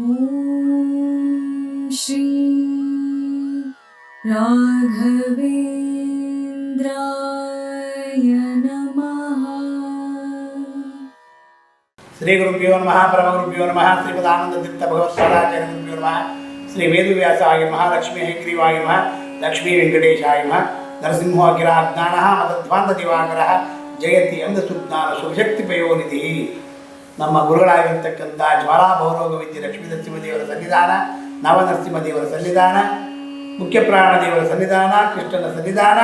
ॐ श्री राघवेन्द्राय नमः। श्रीगुरुभ्यो नमः, परमगुरुभ्यो नमः श्रीपदानन्ददित्तभगवत्पादाचार्यगुरुभ्यो नमः, श्रीवेदव्यासाय नमः लक्ष्मीहयग्रीवाय नमः लक्ष्मीवेङ्कटेशाय नमः नरसिंहोऽग्राज्ञानः मदध्वान्तदिवाकरः, जयति अन्धसुज्ञानशुभशक्तिपयोनिधिः ನಮ್ಮ ಗುರುಗಳಾಗಿರ್ತಕ್ಕಂಥ ಜ್ವಾಲಾ ಭೌರೋಗ ವಿದ್ಯೆ ಲಕ್ಷ್ಮೀ ನರಸಿಂಹದೇವರ ಸನ್ನಿಧಾನ ನವನರಸಿಂಹದೇವರ ಸನ್ನಿಧಾನ ಮುಖ್ಯ ದೇವರ ಸನ್ನಿಧಾನ, ಕೃಷ್ಣನ ಸನ್ನಿಧಾನ,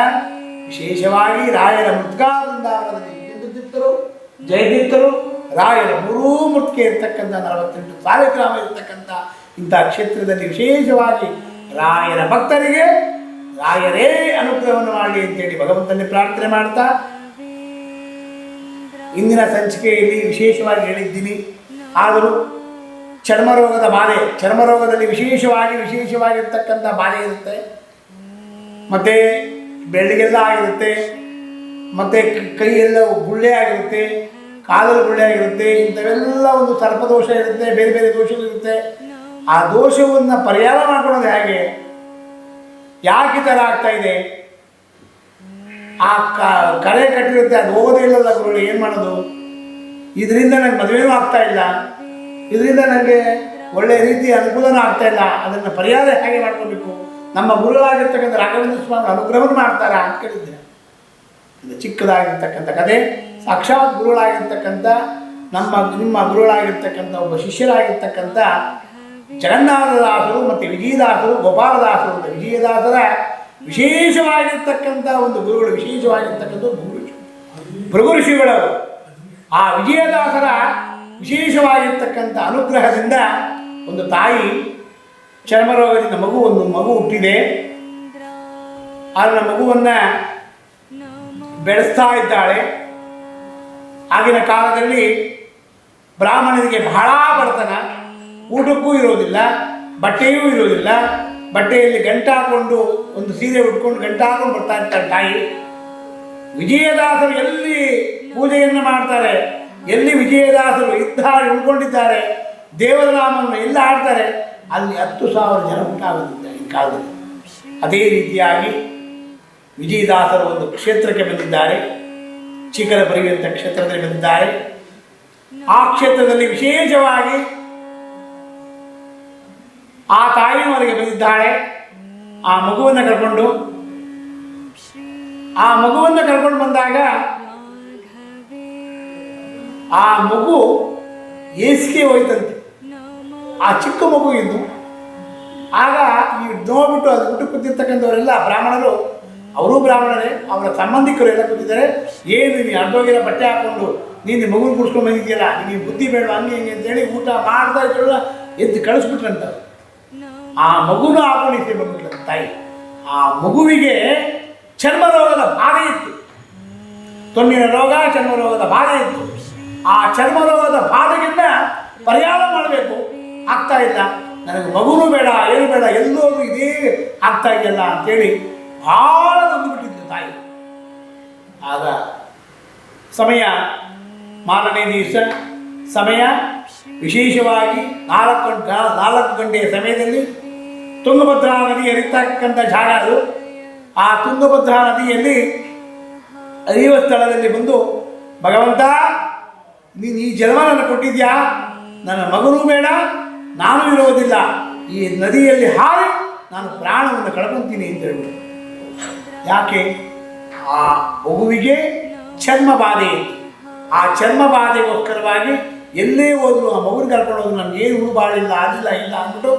ವಿಶೇಷವಾಗಿ ರಾಯರ ಮೃತ್ಕಾ ತೀರ್ಥರು ಜಯತೀರ್ಥರು ರಾಯರ ಮೂರೂ ಮುಟ್ಕೆ ಇರ್ತಕ್ಕಂಥ ನಲವತ್ತೆಂಟು ಸಾಲಿಗ್ರಾಮ ಇರ್ತಕ್ಕಂಥ ಇಂಥ ಕ್ಷೇತ್ರದಲ್ಲಿ ವಿಶೇಷವಾಗಿ ರಾಯರ ಭಕ್ತರಿಗೆ ರಾಯರೇ ಅನುಗ್ರಹವನ್ನು ಮಾಡಲಿ ಅಂತೇಳಿ ಭಗವಂತನಲ್ಲಿ ಪ್ರಾರ್ಥನೆ ಮಾಡ್ತಾ ಇಂದಿನ ಸಂಚಿಕೆಯಲ್ಲಿ ವಿಶೇಷವಾಗಿ ಹೇಳಿದ್ದೀನಿ. ಆದರೂ ಚರ್ಮರೋಗದ ಬಾಧೆ, ಚರ್ಮರೋಗದಲ್ಲಿ ವಿಶೇಷವಾಗಿ ವಿಶೇಷವಾಗಿರ್ತಕ್ಕಂಥ ಬಾಧೆ ಇರುತ್ತೆ. ಮತ್ತು ಬೆಳ್ಳಿಗೆಲ್ಲ ಆಗಿರುತ್ತೆ. ಮತ್ತು ಕೈಯೆಲ್ಲ ಗುಳ್ಳೆ ಆಗಿರುತ್ತೆ, ಕಾಲಲ್ಲಿ ಗುಳ್ಳೆ ಆಗಿರುತ್ತೆ, ಇಂಥವೆಲ್ಲ ಒಂದು ಸರ್ಪದೋಷ ಇರುತ್ತೆ, ಬೇರೆ ಬೇರೆ ದೋಷಗಳಿರುತ್ತೆ ಆ ದೋಷವನ್ನು ಪರಿಹಾರ ಮಾಡ್ಕೊಳ್ಳೋದು ಹೇಗೆ? ಯಾಕೆ ಈ ಥರ ಆಗ್ತಾ ಇದೆ? ಆ ಕರೆ ಕಟ್ಟಿರುತ್ತೆ, ಅದು ಹೋಗೋದೇ ಇಲ್ಲಲ್ಲ ಗುರುಗಳು, ಏನು ಮಾಡೋದು? ಇದರಿಂದ ನನಗೆ ಮದುವೆನೂ ಆಗ್ತಾ ಇಲ್ಲ. ಇದರಿಂದ ನನಗೆ ಒಳ್ಳೆ ರೀತಿ ಅನುಕೂಲನೂ ಆಗ್ತಾ ಇಲ್ಲ. ಅದನ್ನು ಪರಿಹಾರ ಹೇಗೆ ಮಾಡ್ಕೋಬೇಕು? ನಮ್ಮ ಗುರುಗಳಾಗಿರ್ತಕ್ಕಂಥ ರಾಘವೇಂದ್ರ ಸ್ವಾಮಿ ಅನುಗ್ರಹವನ್ನು ಮಾಡ್ತಾರಾ ಅಂತ ಕೇಳಿದ್ದೆ. ಇದು ಚಿಕ್ಕದಾಗಿರ್ತಕ್ಕಂಥ ಕಥೆ ಸಾಕ್ಷಾತ್ ಗುರುಗಳಾಗಿರ್ತಕ್ಕಂಥ, ನಮ್ಮ, ನಿಮ್ಮ ಗುರುಗಳಾಗಿರ್ತಕ್ಕಂಥ, ಒಬ್ಬ ಶಿಷ್ಯರಾಗಿರ್ತಕ್ಕಂಥ ಜಗನ್ನಾಥದಾಸರು ಮತ್ತು ವಿಜಯದಾಸರು, ಗೋಪಾಲದಾಸರು ವಿಜಯದಾಸರ ವಿಶೇಷವಾಗಿರ್ತಕ್ಕಂಥ ಒಂದು ಗುರುಗಳು, ವಿಶೇಷವಾಗಿರ್ತಕ್ಕಂಥ ಗುರು ಭೃಗು ಋಷಿಗಳು ಆ ವಿಜಯದಾಸರ ವಿಶೇಷವಾಗಿರ್ತಕ್ಕಂಥ ಅನುಗ್ರಹದಿಂದ ಒಂದು ತಾಯಿ ಚರ್ಮರೋಗದಿಂದ ಮಗು ಒಂದು ಮಗು ಹುಟ್ಟಿದೆ. ಅದರ ಮಗುವನ್ನು ಬೆಳೆಸ್ತಾ ಇದ್ದಾಳೆ. ಆಗಿನ ಕಾಲದಲ್ಲಿ ಬ್ರಾಹ್ಮಣನಿಗೆ ಬಹಳ ಬರ್ತನ ಊಟಕ್ಕೂ ಇರೋದಿಲ್ಲ, ಬಟ್ಟೆಯೂ ಇರೋದಿಲ್ಲ. ಬಟ್ಟೆಯಲ್ಲಿ ಗಂಟಾ ಹಾಕೊಂಡು ಒಂದು ಸೀರೆ ಉಟ್ಕೊಂಡು ಗಂಟ ಹಾಕೊಂಡು ಬರ್ತಾ ಇರ್ತಾರೆ ತಾಯಿ. ವಿಜಯದಾಸರು ಎಲ್ಲಿ ಪೂಜೆಯನ್ನು ಮಾಡ್ತಾರೆ, ಎಲ್ಲಿ ವಿಜಯದಾಸರು ಇದ್ದ ಉಳ್ಕೊಂಡಿದ್ದಾರೆ ದೇವರ ನಾಮವನ್ನು ಎಲ್ಲ ಆಡ್ತಾರೆ ಅಲ್ಲಿ ಹತ್ತು ಸಾವಿರ ಜನ ಉಂಟಾಗುತ್ತಿದ್ದಾರೆ ಈ ಕಾಲದಲ್ಲಿ. ಅದೇ ರೀತಿಯಾಗಿ ವಿಜಯದಾಸರು ಒಂದು ಕ್ಷೇತ್ರಕ್ಕೆ ಬಂದಿದ್ದಾರೆ ಚೀಕಲಪುರಿ ಅಂತ ಕ್ಷೇತ್ರದಲ್ಲಿ ಬಂದಿದ್ದಾರೆ. ಆ ಕ್ಷೇತ್ರದಲ್ಲಿ ವಿಶೇಷವಾಗಿ ಆ ತಾಯಿನವರಿಗೆ ಬಂದಿದ್ದಾಳೆ. ಆ ಮಗುವನ್ನು ಕರ್ಕೊಂಡು. ಆ ಮಗುವನ್ನು ಕರ್ಕೊಂಡು ಬಂದಾಗ ಆ ಮಗು ಏಸಿಗೆ ಹೋಯ್ತಂತೆ. ಆ ಚಿಕ್ಕ ಮಗು ಇದ್ದು. ಆಗ ಈ ನೋಡ್ಬಿಟ್ಟು ಅದು ಬಿಟ್ಟು ಕೂತಿರ್ತಕ್ಕಂಥವರೆಲ್ಲ ಬ್ರಾಹ್ಮಣರು, ಅವರು ಬ್ರಾಹ್ಮಣರೇ, ಅವರ ಸಂಬಂಧಿಕರು ಎಲ್ಲ ಕೂತಿದ್ದಾರೆ. ಏನು ನೀನು ಅರ್ಧೋಗಿರೋ ಬಟ್ಟೆ ಹಾಕೊಂಡು ನೀನು ಮಗುನ ಕುಡ್ಸ್ಕೊಂಡು ಬಂದಿದ್ದೀಯಲ್ಲ ನಿನಗೆ ಬುದ್ಧಿ ಬೇಡ ಹಂಗೆ ಹಿಂಗೆ ಅಂತೇಳಿ ಊಟ ಮಾಡ್ತಾ ಎದ್ದು ಕಳಿಸ್ಬಿಟ್ರಂತ ಆ ಮಗುನ ಆಗುಣಿಸಿ ಬಂದ್ಬಿಟ್ಟ ತಾಯಿ. ಆ ಮಗುವಿಗೆ ಚರ್ಮ ರೋಗದ ಬಾಧೆ ಇತ್ತು. ತೊಣ್ಣಿನ ರೋಗ ಚರ್ಮ ರೋಗದ ಬಾಧೆ ಇತ್ತು. ಆ ಚರ್ಮ ರೋಗದ ಪರಿಹಾರ ಮಾಡಬೇಕು. ಆಗ್ತಾ ಇಲ್ಲ. ನನಗೆ ಮಗುನು ಬೇಡ, ಏನು ಬೇಡ ಎಲ್ಲೋದು ಇದೇ ಆಗ್ತಾ ಇದೆಯಲ್ಲ ಅಂತೇಳಿ ಭಾಳ ನೊಂದುಬಿಟ್ಟಿದ್ದು ತಾಯಿ. ಆಗ ಸಮಯ, ಮಾರನೇ ದಿವಸ ಸಮಯ, ವಿಶೇಷವಾಗಿ ನಾಲ್ಕು ಗಂಟೆ, ನಾಲ್ಕು ಗಂಟೆಯ ಸಮಯದಲ್ಲಿ ತುಂಗಭದ್ರಾ ನದಿ ಹರಿತಕ್ಕಂಥ ಜಾಗ ಅದು. ಆ ತುಂಗಭದ್ರಾ ನದಿಯಲ್ಲಿ ಹರಿಯುವ ಸ್ಥಳದಲ್ಲಿ ಬಂದು, ಭಗವಂತ ನೀನು ಈ ಜನ್ಮ ನನ್ನ ಕೊಟ್ಟಿದ್ಯಾ? ನನ್ನ ಮಗನೂ ಬೇಡ, ನಾನು ಇರೋದಿಲ್ಲ ಈ ನದಿಯಲ್ಲಿ ಹಾರಿ ನಾನು ಪ್ರಾಣವನ್ನು ಕಳ್ಕೊಂತೀನಿ ಅಂತ ಹೇಳಿ ಯಾಕೆ? ಆ ಮಗುವಿಗೆ ಚರ್ಮ ಬಾಧೆ ಆ ಚರ್ಮ ಬಾಧೆಗೋಸ್ಕರವಾಗಿ ಎಲ್ಲೇ ಹೋದ್ರು ಆ ಮಗುನ ಕರ್ಕೊಂಡು ಹೋದ್ರು ನನಗೆ ಏನು ಉಳುಬಾಳಿಲ್ಲ ಆಗಿಲ್ಲ, ಇಲ್ಲ ಅಂದ್ಬಿಟ್ಟು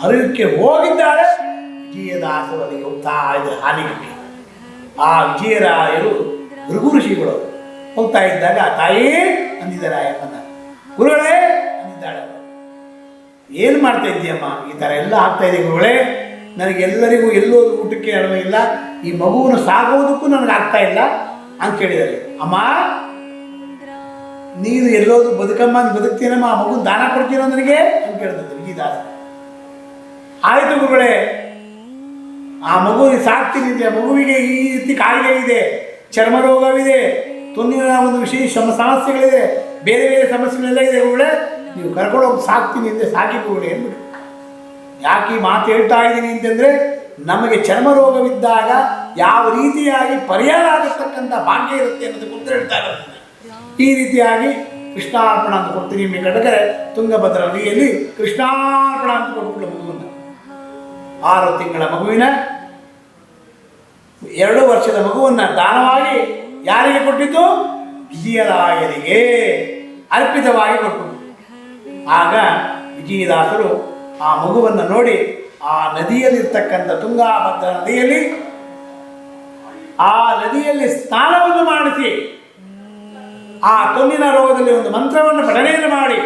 ಹರಿಯಕ್ಕೆ ಹೋಗಿದ್ದಾಳೆ. ವಿಜಯದಾಸರು ಅಲ್ಲಿಗೆ ಹೋಗ್ತಾ ಹಾನಿ ಹಾನಿಗೆ ಆ ವಿಜಯರಾಯರು ಭೃಗು ಋಷಿಗಳು. ಹೋಗ್ತಾ ಇದ್ದಾಗ ತಾಯಿ ಅಂದಿದ್ದಾರೆ ಆಯಪ್ಪನ ಗುರುಗಳೇ, ಅಂದಿದ್ದಾಳೆ. ಏನು ಮಾಡ್ತಾ ಇದ್ದೀಯಮ್ಮ? ಈ ಥರ ಎಲ್ಲ ಆಗ್ತಾ ಇದೆ ಗುರುಗಳೇ. ನನಗೆಲ್ಲರಿಗೂ ಎಲ್ಲೋದು ಊಟಕ್ಕೆ ಅಡವೆ ಇಲ್ಲ. ಈ ಮಗುವನ್ನು ಸಾಗೋದಕ್ಕೂ ನನಗೆ ಆಗ್ತಾ ಇಲ್ಲ ಅಂತ ಕೇಳಿದ್ದಾರೆ. ಅಮ್ಮ, ನೀನು ಎಲ್ಲೋದು ಬದುಕಮ್ಮ ಬದುಕ್ತೀನಮ್ಮ. ಆ ಮಗು ದಾನ ಕೊಡ್ತೀನೋ ನನಗೆ? ಅಂತ ಕೇಳಿದ್ರು ವಿಜಯದಾಸ ಆಯಿತು ಗುರುಗಳೇ. ಆ ಮಗುವಿಗೆ ಸಾಕ್ತೀನಿ ಅಂತ ಮಗುವಿಗೆ ಈ ರೀತಿ ಕಾಯಿಲೆ ಇದೆ, ಚರ್ಮ ರೋಗವಿದೆ ತೊಂದಿನ ಒಂದು ವಿಶೇಷ ಸಮ- ಸಮಸ್ಯೆಗಳಿದೆ, ಬೇರೆ ಬೇರೆ ಸಮಸ್ಯೆಗಳೆಲ್ಲ ಇದೆ ಗುರುಗಳೇ. ನೀವು ಕರ್ಕೊಂಡೋಗಿ ಸಾಕ್ತೀನಿ ಅಂದರೆ ಸಾಕಿಕೊಳ್ಳಿ ಅಂದ್ಬಿಟ್ಟು ಯಾಕೆ ಈ ಮಾತು ಹೇಳ್ತಾ ಇದ್ದೀನಿ ಅಂತಂದರೆ, ನಮಗೆ ಚರ್ಮ ರೋಗವಿದ್ದಾಗ ಯಾವ ರೀತಿಯಾಗಿ ಪರಿಹಾರ ಆಗತಕ್ಕಂಥ ಭಾಗ್ಯ ಇರುತ್ತೆ ಅನ್ನೋದು ಕುರಿತು ಹೇಳ್ತಾ ಇರೋದು. ಈ ರೀತಿಯಾಗಿ ಕೃಷ್ಣಾರ್ಪಣ ಅಂತ ಕೊಡ್ತೀನಿ ನಿಮಗೆ ಕಡಕರೆ ತುಂಗಭದ್ರಾ ನದಿಯಲ್ಲಿ ಕೃಷ್ಣಾರ್ಪಣ ಅಂತ ಕೊಟ್ಬಿಟ್ಟು ಮಗುವನ್ನು ಆರು ತಿಂಗಳ ಮಗುವಿನ ಎರಡು ವರ್ಷದ ಮಗುವನ್ನು ದಾನವಾಗಿ ಯಾರಿಗೆ ಕೊಟ್ಟಿದ್ದು? ವಿಜಯರಾಯರಿಗೆ ಅರ್ಪಿತವಾಗಿ ಕೊಟ್ಟು. ಆಗ ವಿಜಯದಾಸರು ಆ ಮಗುವನ್ನು ನೋಡಿ ಆ ನದಿಯಲ್ಲಿರ್ತಕ್ಕಂಥ ತುಂಗಾಭದ್ರ ನದಿಯಲ್ಲಿ ಆ ನದಿಯಲ್ಲಿ ಸ್ನಾನವನ್ನು ಮಾಡಿಸಿ, ಆ ತೊನ್ನಿನ ರೋಗದಲ್ಲಿ ಒಂದು ಮಂತ್ರವನ್ನು ಪಠನೆಯನ್ನು ಮಾಡಿ,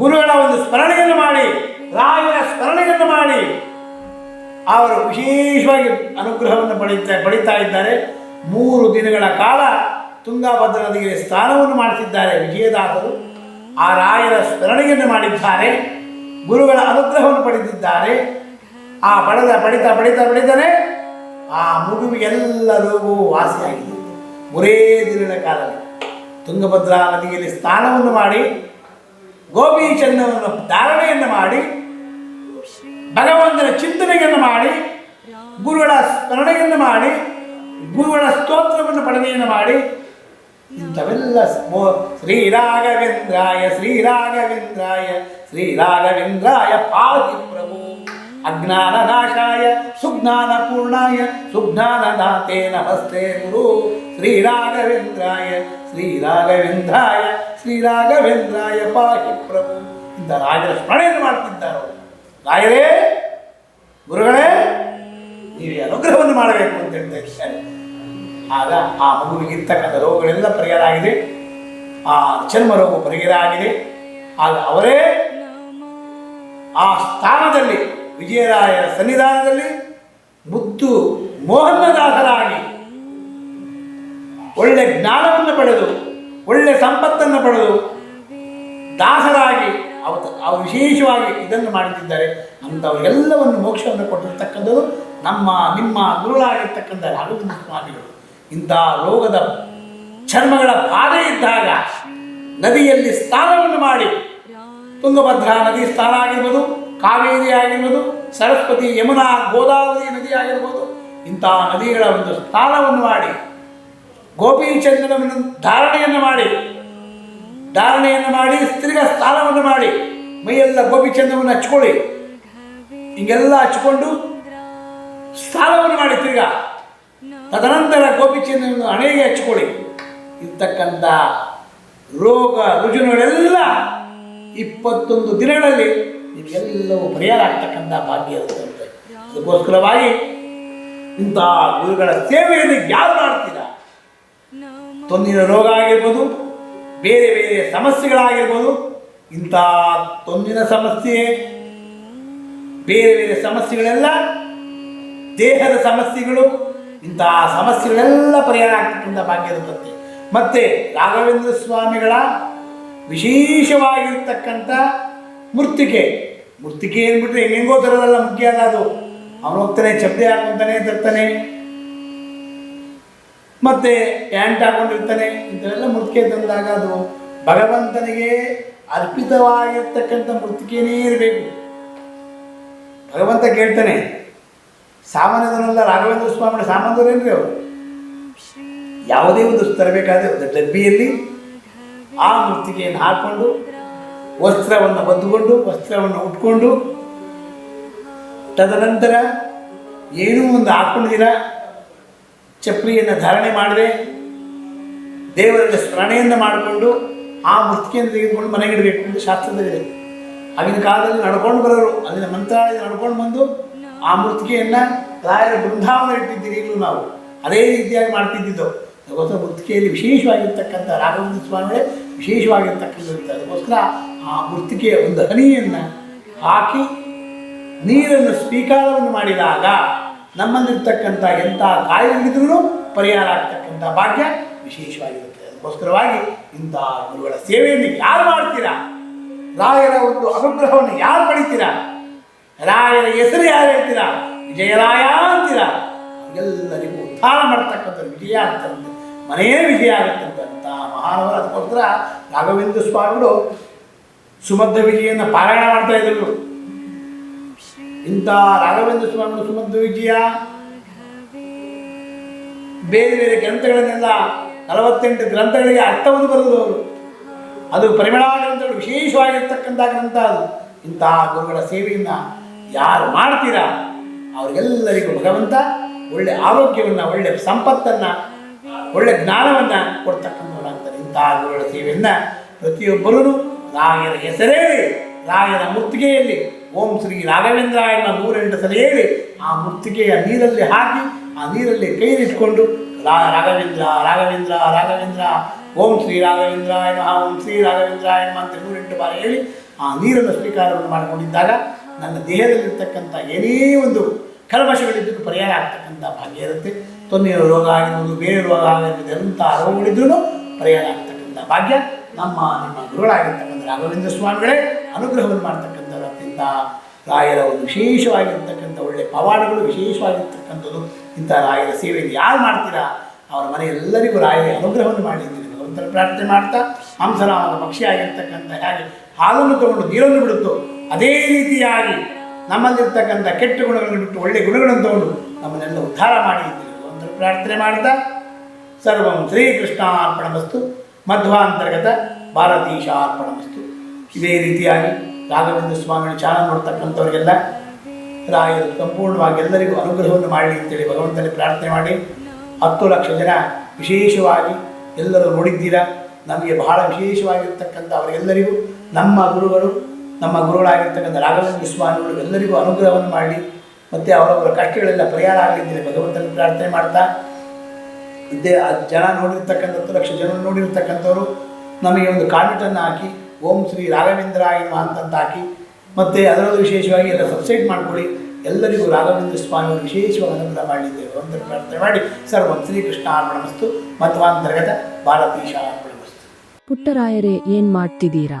ಗುರುಗಳ ಒಂದು ಸ್ಮರಣೆಯನ್ನು ಮಾಡಿ, ರಾಯರ ಸ್ಮರಣೆಯನ್ನು ಮಾಡಿ ಅವರು ವಿಶೇಷವಾಗಿ ಅನುಗ್ರಹವನ್ನು ಪಡೀತಾ, ಪಡಿತಾ ಇದ್ದಾರೆ. ಮೂರು ದಿನಗಳ ಕಾಲ ತುಂಗಾಭದ್ರ ನದಿಗೆ ಸ್ನಾನವನ್ನು ಮಾಡುತ್ತಿದ್ದಾರೆ ವಿಜಯದಾಸರು. ಆ ರಾಯರ ಸ್ಮರಣೆಯನ್ನು ಮಾಡಿದ್ದಾರೆ. ಗುರುಗಳ ಅನುಗ್ರಹವನ್ನು ಪಡೆದಿದ್ದಾರೆ. ಆ ಪಡೆದ, ಪಡಿತಾ ಪಡಿತಾ, ಪಡಿತಾನೆ ಆ ಮಗುವಿಗೆಲ್ಲ ರೋಗವು ವಾಸಿಯಾಗಿದೆ. ಮೂರೇ ದಿನಗಳ ಕಾಲದಲ್ಲಿ ತುಂಗಭದ್ರಾ ನದಿಯಲ್ಲಿ ಸ್ನಾನವನ್ನು ಮಾಡಿ, ಗೋಪಿ ಚಂದವನ್ನು ಧಾರಣೆಯನ್ನು ಮಾಡಿ ಭಗವಂತನ ಚಿಂತನೆಯನ್ನು ಮಾಡಿ, ಗುರುಗಳ ಸ್ಮರಣೆಯನ್ನು ಮಾಡಿ, ಗುರುಗಳ ಸ್ತೋತ್ರವನ್ನು ಪಠನೆಯನ್ನು ಮಾಡಿ, ಇಂಥವೆಲ್ಲ ಶ್ರೀರಾಘವೇಂದ್ರಾಯ ಶ್ರೀರಾಘವೇಂದ್ರಾಯ ಶ್ರೀರಾಘವೇಂದ್ರಾಯ ಪಾತಿ ಪ್ರಭು. ಅಜ್ಞಾನ ನಾಶಾಯ, ಸುಜ್ಞಾನ ಪೂರ್ಣಾಯ ಸುಜ್ಞಾನದಾತೆ ನಮಸ್ತೆ ಗುರು. ಶ್ರೀರಾಘವೇಂದ್ರಾಯ ಶ್ರೀರಾಘವೇಂದ್ರಾಯ ಶ್ರೀರಾಘವೇಂದ್ರಾಯ ಪಾಹಿ ಪ್ರಭು. ಇಂಥ ರಾಜರ ಸ್ಮರಣೆಯನ್ನು ಮಾಡ್ತಿದ್ದಾರೆ. ರಾಯರೇ ಗುರುಗಳೇ, ನೀವೇ ಅನುಗ್ರಹವನ್ನು ಮಾಡಬೇಕು ಅಂತ ಹೇಳ್ತಾ ಇದ್ದಾರೆ. ಆಗ ಆ ಮಗುವಿಗಿರ್ತಕ್ಕಂಥ ರೋಗಗಳೆಲ್ಲ ಪರಿಹಾರ ಆಗಿದೆ ಆ ಚರ್ಮ ರೋಗ ಪರಿಹಾರ ಆಗಿದೆ ಆಗ ಅವರೇ ಆ ಸ್ಥಾನದಲ್ಲಿ, ವಿಜಯರಾಯರ ಸನ್ನಿಧಾನದಲ್ಲಿ ಮುದ್ದು ಮೋಹನದಾಸರಾಗಿ ಒಳ್ಳೆ ಜ್ಞಾನವನ್ನು ಪಡೆದು, ಒಳ್ಳೆ ಸಂಪತ್ತನ್ನು ಪಡೆದು ದಾಸರಾಗಿ ಅವತ್ತು ಅವರು ವಿಶೇಷವಾಗಿ ಇದನ್ನು ಮಾಡುತ್ತಿದ್ದಾರೆ ಅಂಥವರಿಗೆಲ್ಲವನ್ನು ಮೋಕ್ಷವನ್ನು ಕೊಟ್ಟಿರ್ತಕ್ಕಂಥದ್ದು ನಮ್ಮ, ನಿಮ್ಮ ಗುರುಳಾಗಿರ್ತಕ್ಕಂಥ ರಾಘವೇಂದ್ರ ಸ್ವಾಮಿಗಳು. ಇಂಥ ರೋಗದ ಚರ್ಮಗಳ ಬಾಧೆ ಇದ್ದಾಗ ನದಿಯಲ್ಲಿ ಸ್ನಾನವನ್ನು ಮಾಡಿ, ತುಂಗಭದ್ರಾ ನದಿ ಸ್ನಾನ ಆಗಿರ್ಬೋದು, ಕಾವೇರಿ ಆಗಿರ್ಬೋದು, ಸರಸ್ವತಿ ಯಮುನಾ ಗೋದಾವರಿ ನದಿ ಆಗಿರ್ಬೋದು, ಇಂಥ ನದಿಗಳ ಒಂದು ಸ್ನಾನವನ್ನು ಮಾಡಿ ಗೋಪೀಚಂದನವನ್ನು ಧಾರಣೆಯನ್ನು ಮಾಡಿ ಧಾರಣೆಯನ್ನು ಮಾಡಿ ಸ್ತ್ರೀಗ ಸ್ನಾನವನ್ನು ಮಾಡಿ, ಮೈಯೆಲ್ಲ ಗೋಪಿಚಂದವನ್ನು ಹಚ್ಕೊಳ್ಳಿ. ಹಿಂಗೆಲ್ಲ ಹಚ್ಕೊಂಡು ಸ್ನಾನವನ್ನು ಮಾಡಿ ತಿರ್ಗ. ತದನಂತರ ಗೋಪಿಚಂದನವನ್ನು ಹಣೆಗೆ ಹಚ್ಕೊಳ್ಳಿ. ಇರ್ತಕ್ಕಂಥ ರೋಗ ರುಜುನಗಳೆಲ್ಲ ಇಪ್ಪತ್ತೊಂದು ದಿನಗಳಲ್ಲಿ ನಿಮಗೆಲ್ಲವೂ ಪರಿಹಾರ ಆಗ್ತಕ್ಕಂಥ ಭಾಗ್ಯ ಇರುತ್ತೆ ಅದಕ್ಕೋಸ್ಕರವಾಗಿ ಇಂಥ ಗುರುಗಳ ಸೇವೆಯಲ್ಲಿ ಯಾರು ಮಾಡ್ತೀರಾ? ತೊಂದಿನ ರೋಗ ಆಗಿರ್ಬೋದು ಬೇರೆ ಬೇರೆ ಸಮಸ್ಯೆಗಳಾಗಿರ್ಬೋದು, ಇಂಥ ತೊಂದಿನ ಸಮಸ್ಯೆ, ಬೇರೆ ಬೇರೆ ಸಮಸ್ಯೆಗಳೆಲ್ಲ, ದೇಹದ ಸಮಸ್ಯೆಗಳು, ಇಂಥ ಸಮಸ್ಯೆಗಳೆಲ್ಲ ಪರಿಹಾರ ಆಗ್ತಕ್ಕಂಥ ಭಾಗ್ಯ ಇರುತ್ತೆ ಮತ್ತೆ ರಾಘವೇಂದ್ರ ಸ್ವಾಮಿಗಳ ವಿಶೇಷವಾಗಿರ್ತಕ್ಕಂಥ ಮೃತ್ತಿಕೆ ಮೃತ್ತಿಕೆ ಏನ್ಬಿಟ್ರೆ ಹೆಂಗೆಂಗೋ ಥರದಲ್ಲ ಮುಖ್ಯ ಅಲ್ಲ ಅದು. ಅವನು ಹೋಗ್ತಾನೆ ಚಪ್ಪಲಿ ಹಾಕೊಂತಾನೆ, ತರ್ತಾನೆ. ಮತ್ತೆ ಪ್ಯಾಂಟ್ ಹಾಕೊಂಡಿರ್ತಾನೆ, ಇಂಥವೆಲ್ಲ ಮೃತಿಕೆ ತಂದಾಗ ಅದು ಭಗವಂತನಿಗೆ ಅರ್ಪಿತವಾಗಿರ್ತಕ್ಕಂಥ ಮೃತಿಕೆಯೇ ಇರಬೇಕು. ಭಗವಂತ ಕೇಳ್ತಾನೆ ಸಾಮಾನ್ಯದನ್ನೆಲ್ಲ ರಾಘವೇಂದ್ರ ಸ್ವಾಮಿ ಸಾಮಾನ್ಯರೇನ್ರಿ ಅವರು? ಯಾವುದೇ ಒಂದು ತರಬೇಕಾದ್ರೆ ಒಂದು ಡಬ್ಬಿಯಲ್ಲಿ ಆ ಮೃತ್ಕೆಯನ್ನು ಹಾಕ್ಕೊಂಡು ವಸ್ತ್ರವನ್ನು ಬದ್ದುಕೊಂಡು ವಸ್ತ್ರವನ್ನು ಉಟ್ಕೊಂಡು, ತದನಂತರ ಏನೂ ಒಂದು ಹಾಕ್ಕೊಂಡಿದ್ದೀರ ಚಪ್ಪಲಿಯನ್ನು ಧಾರಣೆ ಮಾಡದೆ ದೇವರನ್ನ ಸ್ಮರಣೆಯನ್ನು ಮಾಡಿಕೊಂಡು ಆ ಮೃತಿಕೆಯನ್ನು ತೆಗೆದುಕೊಂಡು ಮನೆಗಿಡಬೇಕು ಅಂತ ಶಾಸ್ತ್ರದಲ್ಲಿದೆ. ಆಗಿನ ಕಾಲದಲ್ಲಿ ನಡ್ಕೊಂಡು ಬರೋರು, ಅಲ್ಲಿನ ಮಂತ್ರಾಲಯ ನಡ್ಕೊಂಡು ಬಂದು ಆ ಮೃತಿಕೆಯನ್ನು ರಾಯರ ಬೃಂದಾವನ ಇಟ್ಟಿದ್ದೀರಿ ಇಲ್ಲೂ ನಾವು ಅದೇ ರೀತಿಯಾಗಿ ಮಾಡ್ತಿದ್ದಿದ್ದು. ಅದಕ್ಕೋಸ್ಕರ ಮೃತಿಕೆಯಲ್ಲಿ ವಿಶೇಷವಾಗಿರ್ತಕ್ಕಂಥ ರಾಘವೇಂದ್ರ ಸ್ವಾಮಿಗಳೇ ವಿಶೇಷವಾಗಿರ್ತಕ್ಕಂಥ ಅದಕ್ಕೋಸ್ಕರ ಆ ಮೃತಿಕೆಯ ಒಂದು ಹನಿಯನ್ನು ಹಾಕಿ ನೀರನ್ನು ಸ್ವೀಕಾರವನ್ನು ಮಾಡಿದಾಗ ನಮ್ಮಲ್ಲಿರ್ತಕ್ಕಂಥ ಎಂಥ ಕಾಯಿಲೆಗಳಿದ್ರೂ ಪರಿಹಾರ ಆಗ್ತಕ್ಕಂಥ ಭಾಗ್ಯ ವಿಶೇಷವಾಗಿರುತ್ತೆ. ಅದಕ್ಕೋಸ್ಕರವಾಗಿ ಇಂಥ ಗುರುಗಳ ಸೇವೆಯನ್ನು ಯಾರು ಮಾಡ್ತೀರಾ? ರಾಯರ ಒಂದು ಅನುಗ್ರಹವನ್ನು ಯಾರು ಪಡಿತೀರಾ? ರಾಯರ ಹೆಸರು ಯಾರು ಹೇಳ್ತೀರಾ? ವಿಜಯರಾಯ ಅಂತೀರಾ? ಎಲ್ಲರಿಗೂ ಉದ್ಧಾರ ಮಾಡ್ತಕ್ಕಂಥ ವಿಜಯ ಅಂತ ಮನೆಯೇ ವಿಜಯ ಆಗುತ್ತಂತೆ ಮಹಾನವರ ಅದಕ್ಕೋಸ್ಕರ ರಾಘವೇಂದ್ರ ಸ್ವಾಮಿಗಳು ಸುಮಧ್ರ ವಿಜಯನ ಪಾರಾಯಣ ಮಾಡ್ತಾ ಇದ್ರು ಇಂಥ ರಾಘವೇಂದ್ರ ಸ್ವಾಮಿ ಸುಮಧ್ವ ವಿಜಯ, ಬೇರೆ ಬೇರೆ ಗ್ರಂಥಗಳನ್ನೆಲ್ಲ ನಲವತ್ತೆಂಟು ಗ್ರಂಥಗಳಿಗೆ ಅರ್ಥವನ್ನು ಬರೆದು ಅದು ಪರಿಮಳ ಗ್ರಂಥಗಳು ವಿಶೇಷವಾಗಿರ್ತಕ್ಕಂಥ ಗ್ರಂಥ ಅದು ಇಂತಹ ಗುರುಗಳ ಸೇವೆಯನ್ನು ಯಾರು ಮಾಡ್ತೀರಾ? ಅವರಿಗೆಲ್ಲರಿಗೂ ಭಗವಂತ ಒಳ್ಳೆ ಆರೋಗ್ಯವನ್ನು, ಒಳ್ಳೆ ಸಂಪತ್ತನ್ನು, ಒಳ್ಳೆ ಜ್ಞಾನವನ್ನು ಕೊಡ್ತಕ್ಕಂಥವರಾಗ್ತಾರೆ. ಇಂತಹ ಗುರುಗಳ ಸೇವೆಯನ್ನು ಪ್ರತಿಯೊಬ್ಬರೂ ರಾಯರ ಹೆಸರೇ, ರಾಯರ ಮುತ್ತಿಗೆಯಲ್ಲಿ ಓಂ ಶ್ರೀ ರಾಘವೇಂದ್ರ ಎನ್ನುವ ನೂರೆಂಟು ಸಲ ಹೇಳಿ ಆ ಮುತ್ತಿಗೆಯ ನೀರಲ್ಲಿ ಹಾಕಿ ಆ ನೀರಲ್ಲಿ ಕೈಲಿಟ್ಕೊಂಡು ರಾಘವೇಂದ್ರ ರಾಘವೇಂದ್ರ ರಾಘವೇಂದ್ರ, ಓಂ ಶ್ರೀ ರಾಘವೇಂದ್ರ ನಮಃ ಓಂ ಶ್ರೀ ರಾಘವೇಂದ್ರ ನಮಃ ಅಂತ ನೂರೆಂಟು ಬಾರಿ ಹೇಳಿ ಆ ನೀರನ್ನು ಸ್ವೀಕಾರವನ್ನು ಮಾಡಿಕೊಂಡಿದ್ದಾಗ ನನ್ನ ದೇಹದಲ್ಲಿರ್ತಕ್ಕಂಥ ಏನೇ ಒಂದು ಕಲ್ಮಶಗಳಿದ್ದಕ್ಕೂ ಪರಿಹಾರ ಆಗ್ತಕ್ಕಂಥ ಭಾಗ್ಯ ಇರುತ್ತೆ. ತೊನ್ನೆಯ ರೋಗ ಆಗಿರ್ಬೋದು, ಬೇರೆ ರೋಗ ಆಗಿರ್ಬೋದು, ಎಂಥ ರೋಗಗಳಿದ್ರೂ ಪರಿಹಾರ ಆಗ್ತಕ್ಕಂಥ ಭಾಗ್ಯ. ನಮ್ಮ, ನಿಮ್ಮ ಗುರುಗಳಾಗಿರ್ತಕ್ಕಂಥ ರಾಘವೇಂದ್ರ ಸ್ವಾಮಿಗಳೇ ಅನುಗ್ರಹವನ್ನು ಮಾಡ್ತಕ್ಕಂಥದ್ದು ಅತ್ಯಂತ ರಾಯರ ಒಂದು ವಿಶೇಷವಾಗಿರ್ತಕ್ಕಂಥ ಒಳ್ಳೆ ಪವಾಡಗಳು ವಿಶೇಷವಾಗಿರ್ತಕ್ಕಂಥದ್ದು ಇಂಥ ರಾಯರ ಸೇವೆಯನ್ನು ಯಾರು ಮಾಡ್ತೀರಾ? ಅವರ ಮನೆ ಎಲ್ಲರಿಗೂ ರಾಯರ ಅನುಗ್ರಹವನ್ನು ಮಾಡಿ ಭಗವಂತನ ಪ್ರಾರ್ಥನೆ ಮಾಡ್ತಾ ಹಂಸರಾಮನ ಪಕ್ಷಿ ಆಗಿರ್ತಕ್ಕಂಥ ಹಾಗೆ ಹಾಲನ್ನು ತಗೊಂಡು ನೀರನ್ನು ಬಿಡುತ್ತೋ, ಅದೇ ರೀತಿಯಾಗಿ ನಮ್ಮಲ್ಲಿರ್ತಕ್ಕಂಥ ಕೆಟ್ಟ ಗುಣಗಳನ್ನು ಬಿಟ್ಟು ಒಳ್ಳೆಯ ಗುಣಗಳನ್ನು ತಗೊಂಡು ನಮ್ಮನ್ನೆಲ್ಲ ಉದ್ಧಾರ ಮಾಡಿ ಭಗವಂತನ ಪ್ರಾರ್ಥನೆ ಮಾಡ್ತಾ ಸರ್ವಂ ಶ್ರೀಕೃಷ್ಣಾರ್ಪಣಮಸ್ತು, ಮಧ್ವಾಂತರ್ಗತ ಭಾರತೀಶಾರ್ಪಣಮಸ್ತು. ಇದೇ ರೀತಿಯಾಗಿ ರಾಘವೇಂದ್ರ ಸ್ವಾಮಿ ಚಾನಲ್ ನೋಡ್ತಕ್ಕಂಥವ್ರಿಗೆಲ್ಲ ರಾಯರು ಸಂಪೂರ್ಣವಾಗಿ ಎಲ್ಲರಿಗೂ ಅನುಗ್ರಹವನ್ನು ಮಾಡಲಿ ಅಂತೇಳಿ ಭಗವಂತನಲ್ಲಿ ಪ್ರಾರ್ಥನೆ ಮಾಡಿ. ಹತ್ತು ಲಕ್ಷ ಜನ ವಿಶೇಷವಾಗಿ ಎಲ್ಲರೂ ನೋಡಿದ್ದೀರಾ? ನಮಗೆ ಬಹಳ ವಿಶೇಷವಾಗಿರ್ತಕ್ಕಂಥ ಅವರೆಲ್ಲರಿಗೂ, ನಮ್ಮ ಗುರುಗಳು, ನಮ್ಮ ಗುರುಗಳಾಗಿರ್ತಕ್ಕಂಥ ರಾಘವೇಂದ್ರ ಸ್ವಾಮಿಗಳು ಎಲ್ಲರಿಗೂ ಅನುಗ್ರಹವನ್ನು ಮಾಡಿ ಮತ್ತು ಅವರವರ ಕಷ್ಟಗಳೆಲ್ಲ ಪರಿಹಾರ ಆಗಲಿದ್ದೇನೆ ಭಗವಂತನ ಪ್ರಾರ್ಥನೆ ಮಾಡ್ತಾ. ಇದ್ದೇ ಜನ ನೋಡಿರ್ತಕ್ಕಂಥ ಹತ್ತು ಲಕ್ಷ ಜನ ನೋಡಿರ್ತಕ್ಕಂಥವರು ನಮಗೆ ಒಂದು ಕಾಮೆಂಟನ್ನು ಹಾಕಿ ಓಂ ಶ್ರೀ ರಾಘವೇಂದ್ರ ಎನ್ನುವ ಅಂತಂತ ಹಾಕಿ, ಮತ್ತು ಅದರಲ್ಲೂ ವಿಶೇಷವಾಗಿ ಎಲ್ಲ ಸಬ್ಸೈಡ್ ಮಾಡ್ಕೊಳ್ಳಿ. ಎಲ್ಲರಿಗೂ ರಾಘವೇಂದ್ರ ಸ್ವಾಮಿಯವರು ವಿಶೇಷವಾಗಿ ಅನುಗ್ರಹ ಮಾಡಿದ್ದೇವೆ ಒಂದು ಪ್ರಾರ್ಥನೆ ಮಾಡಿ. ಸರ್ವಂ ಶ್ರೀಕೃಷ್ಣ ಅರ್ಪಣಮಸ್ತು ಮಧ್ವಾಂತರ್ಗತ ಭಾರತೀಶ ಪುಟ್ಟರಾಯರೇ, ಏನು ಮಾಡ್ತಿದ್ದೀರಾ?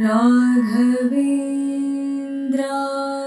राघवेन्द्रा।